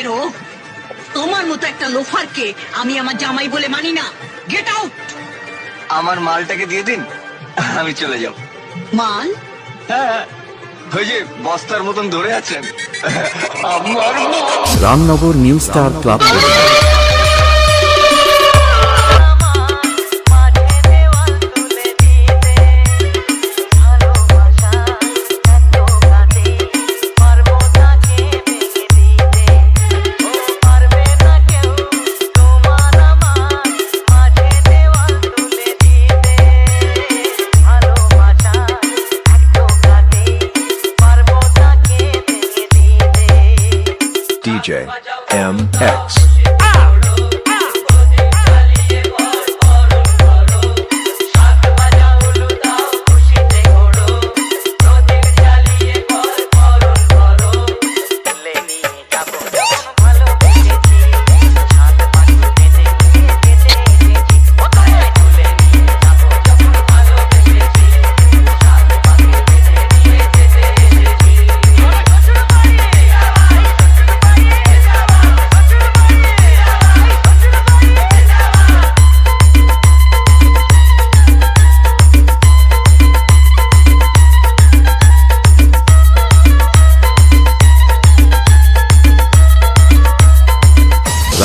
কেন? তোমার মতো একটা লোফারকে আমি আমার জামাই বলে মানি না। গেট আউট আমার মালটাকে দিয়ে দিন আমি চলে যাব। মাল? হ্যাঁ, বস্তার মতন ধরে আছেন। Ramnagar new star club DJ MX.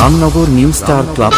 Ramnagar new star club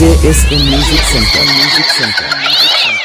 JSM Music Center. Music Center.